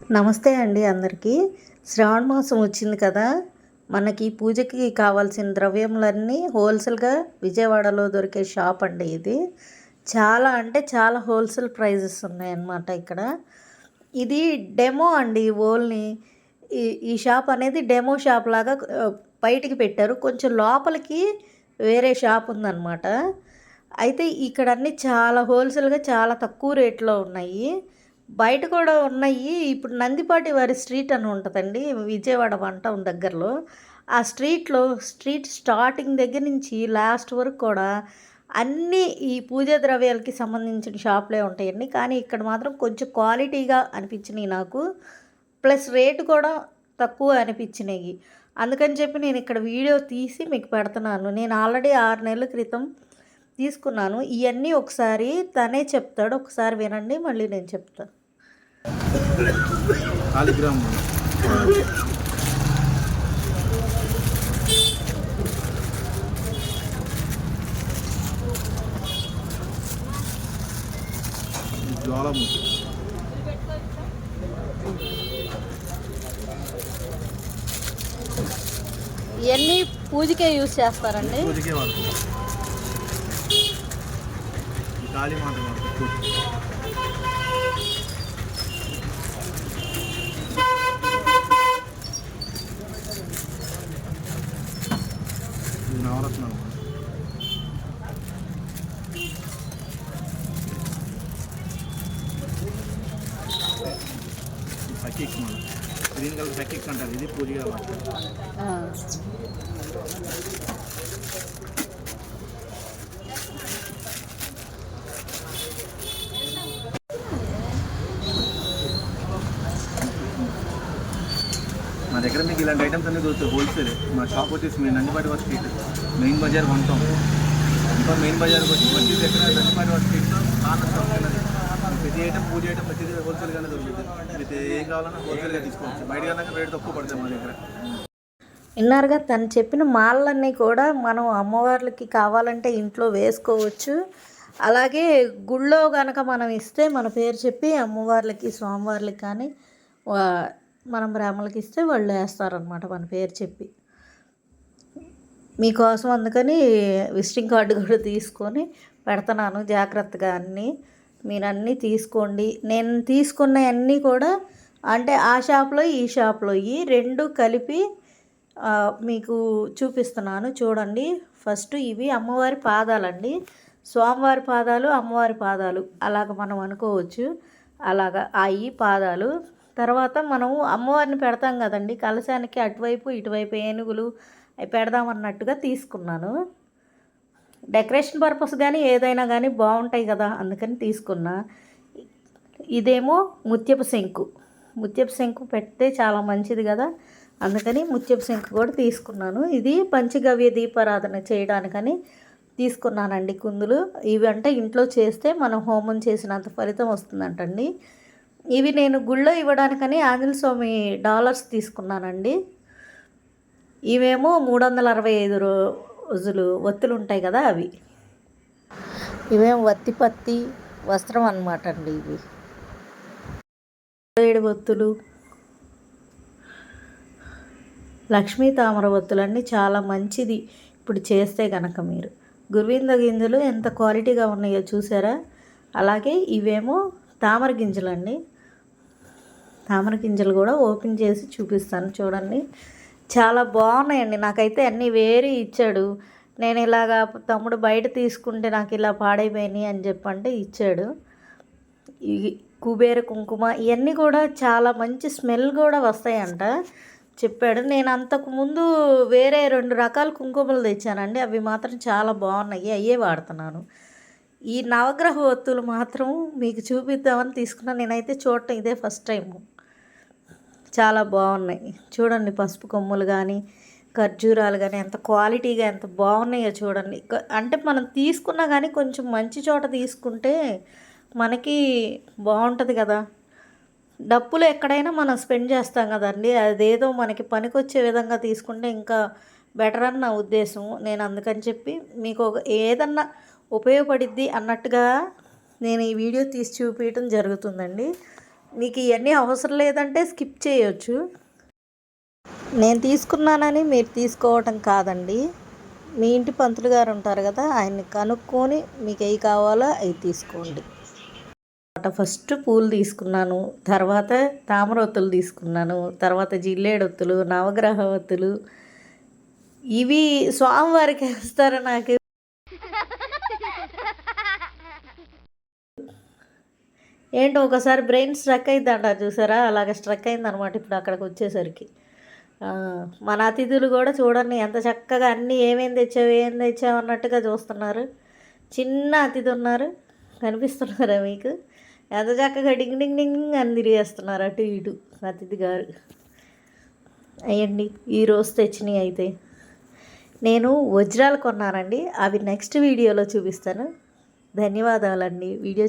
నమస్తే అండి అందరికీ. శ్రావణ మాసం వచ్చింది కదా. మనకి పూజకి కావాల్సిన ద్రవ్యములన్నీ హోల్సేల్గా విజయవాడలో దొరికే షాప్ అండి ఇది. చాలా అంటే చాలా హోల్సేల్ ప్రైజెస్ ఉన్నాయన్నమాట ఇక్కడ. ఇది డెమో అండి ఓల్ని. ఈ ఈ షాప్ అనేది డెమో షాప్ లాగా బయటికి పెట్టారు. కొంచెం లోపలికి వేరే షాప్ ఉందన్నమాట. అయితే ఇక్కడ అన్నీ చాలా హోల్సేల్గా చాలా తక్కువ రేట్లో ఉన్నాయి. బయట కూడా ఉన్నాయి. ఇప్పుడు నందిపాటి వారి స్ట్రీట్ అని ఉంటుందండి. విజయవాడ వన్ టౌన్ దగ్గరలో. ఆ స్ట్రీట్లో స్ట్రీట్ స్టార్టింగ్ దగ్గర నుంచి లాస్ట్ వరకు కూడా అన్నీ ఈ పూజా ద్రవ్యాలకి సంబంధించిన షాపులే ఉంటాయండి. కానీ ఇక్కడ మాత్రం కొంచెం క్వాలిటీగా అనిపించినాయి నాకు. ప్లస్ రేటు కూడా తక్కువ అనిపించినాయి. అందుకని చెప్పి నేను ఇక్కడ వీడియో తీసి మీకు పెడుతున్నాను. నేను ఆల్రెడీ ఆరు నెలల క్రితం తీసుకున్నాను. ఇవన్నీ ఒకసారి తనే చెప్తాడు. ఒకసారి వినండి మళ్ళీ నేను చెప్తాను కాలిగ్రామ్ జ్వాలముఖి ఇవన్నీ పూజకే యూజ్ చేస్తారండి? పూజకే వాడుతుంది ఈ కాళీమాత సకిక్స్ మన గ్రీన్ కలర్ సకిక్స్ అంటారు. ఇది పూజగా మా దగ్గర మీకు ఇలాంటి ఐటమ్స్ అన్ని దొరుకుతాయి. హోల్సేల్ మా షాప్ వచ్చేసి మీ నందిపాటి వారి స్ట్రీట్ మెయిన్ బజార్ కొంటాం. ఇంకా మెయిన్ బజార్కి వచ్చి వచ్చి దగ్గర నందిపాటి వారి స్ట్రీట్లో ఆనంద. ప్రతి ఐటమ్ పూజ ఐటమ్ ప్రతిదీ హోల్సేల్గానే దొరుకుతుంది మీకు ఏం కావాలన్నా హోల్సేల్గా తీసుకోవచ్చు. బయట కన్నా రేట్ తక్కువ పడతాయి మన దగ్గర. విన్నారుగా తను చెప్పిన మాలన్నీ కూడా మనం అమ్మవార్లకి కావాలంటే ఇంట్లో వేసుకోవచ్చు. అలాగే గుళ్ళో కనుక మనం ఇస్తే మన పేరు చెప్పి అమ్మవార్లకి స్వామివార్లకి కానీ మనం బ్రాహ్మణులకి ఇస్తే వాళ్ళు వేస్తారనమాట మన పేరు చెప్పి. మీకోసం అందుకని విజిటింగ్ కార్డు కూడా తీసుకొని పెడతాను జాగ్రత్తగా అన్నీ. మీరు అన్నీ తీసుకోండి. నేను తీసుకున్నవన్నీ కూడా అంటే ఆ షాప్లో ఈ షాప్లో ఈ రెండు కలిపి మీకు చూపిస్తున్నాను. చూడండి. ఫస్ట్ ఇవి అమ్మవారి పాదాలండి. స్వామివారి పాదాలు అమ్మవారి పాదాలు. అలాగ మనం అనుకోవచ్చు. అలాగ ఆ ఈ పాదాలు. తర్వాత మనము అమ్మవారిని పెడతాం కదండి. కలశానికి అటువైపు ఇటువైపు ఏనుగులు పెడదామన్నట్టుగా తీసుకున్నాను. డెకరేషన్ పర్పస్ కానీ ఏదైనా కానీ బాగుంటాయి కదా అందుకని తీసుకున్నా. ఇదేమో ముత్యపు శంకు. ముత్యపు శంకు పెడితే చాలా మంచిది కదా. అందుకని ముత్యపు శంకు కూడా తీసుకున్నాను. ఇది పంచగవ్య దీపారాధన చేయడానికని తీసుకున్నానండి కుందులు. ఇవి అంటే ఇంట్లో చేస్తే మనం హోమం చేసినంత ఫలితం వస్తుందంటండి. ఇవి నేను గుళ్ళో ఇవ్వడానికని ఆంజనేయ స్వామి డాలర్స్ తీసుకున్నానండి. ఇవేమో మూడు వందల అరవై ఐదు రోజులు ఒత్తులు ఉంటాయి కదా అవి. ఇవేమో వత్తి పత్తి వస్త్రం అన్నమాట అండి ఇవి. ఏడు ఒత్తులు లక్ష్మీ తామర ఒత్తులన్నీ చాలా మంచిది. ఇప్పుడు చేస్తే గనక మీరు. గురువింద గింజలు ఎంత క్వాలిటీగా ఉన్నాయో చూసారా? అలాగే ఇవేమో తామర గింజలండి. తామర గింజలు కూడా ఓపెన్ చేసి చూపిస్తాను చూడండి. చాలా బాగున్నాయండి. నాకైతే అన్నీ వేరే ఇచ్చాడు. నేను ఇలాగా తమ్ముడు బయట తీసుకుంటే నాకు ఇలా పాడైపోయినాయి అని చెప్పంటే ఇచ్చాడు. ఈ కుబేర కుంకుమ ఇవన్నీ కూడా చాలా మంచి స్మెల్ కూడా వస్తాయంట. చెప్పాడు. నేను అంతకు ముందు వేరే రెండు రకాల కుంకుమలు తెచ్చానండి. అవి మాత్రం చాలా బాగున్నాయి. అయ్యే వాడుతున్నాను. ఈ నవగ్రహ ఒత్తులు మాత్రం మీకు చూపిద్దామని తీసుకున్నా. నేనైతే చూడటం ఇదే ఫస్ట్ టైము. చాలా బాగున్నాయి. చూడండి పసుపు కొమ్ములు కానీ ఖర్జూరాలు కానీ ఎంత క్వాలిటీగా ఎంత బాగున్నాయో చూడండి. అంటే మనం తీసుకున్నా కానీ కొంచెం మంచి చోట తీసుకుంటే మనకి బాగుంటుంది కదా. డబ్బులు ఎక్కడైనా మనం స్పెండ్ చేస్తాం కదండి. అదేదో మనకి పనికొచ్చే విధంగా తీసుకుంటే ఇంకా బెటర్ అని నా ఉద్దేశం. నేను అందుకని చెప్పి మీకు ఒక ఏదన్నా ఉపయోగపడిద్ది అన్నట్టుగా నేను ఈ వీడియో తీసి చూపించడం జరుగుతుందండి. మీకు ఇవన్నీ అవసరం లేదంటే స్కిప్ చేయొచ్చు. నేను తీసుకున్నానని మీరు తీసుకోవటం కాదండి. మీ ఇంటి పంతులు గారు ఉంటారు కదా ఆయన్ని కనుక్కొని మీకు ఏవి కావాలో అవి తీసుకోండి. ఫస్ట్ పూలు తీసుకున్నాను తర్వాత తామరొత్తులు తీసుకున్నాను తర్వాత జిల్లేడొత్తులు నవగ్రహ ఒత్తులు ఇవి స్వామివారికి వేస్తారు నాకు? ఏంటో ఒకసారి బ్రెయిన్ స్ట్రక్ అయిందంట చూసారా? అలాగ స్ట్రక్ అయింది అనమాట ఇప్పుడు అక్కడికి వచ్చేసరికి. మన అతిథులు కూడా చూడండి ఎంత చక్కగా అన్నీ ఏమేమి తెచ్చావు ఏం తెచ్చావు అన్నట్టుగా చూస్తున్నారు. చిన్న అతిథి ఉన్నారు కనిపిస్తున్నారా మీకు? ఎంత చక్కగా డింగ్ డింగ్ డింగ్ అని తిరిగేస్తున్నారు అటు ఇటు అతిథి గారు. అయ్యండి ఈరోజు తెచ్చినవి అయితే. నేను వజ్రాలు కొన్నానండి అవి నెక్స్ట్ వీడియోలో చూపిస్తాను. ధన్యవాదాలండి వీడియో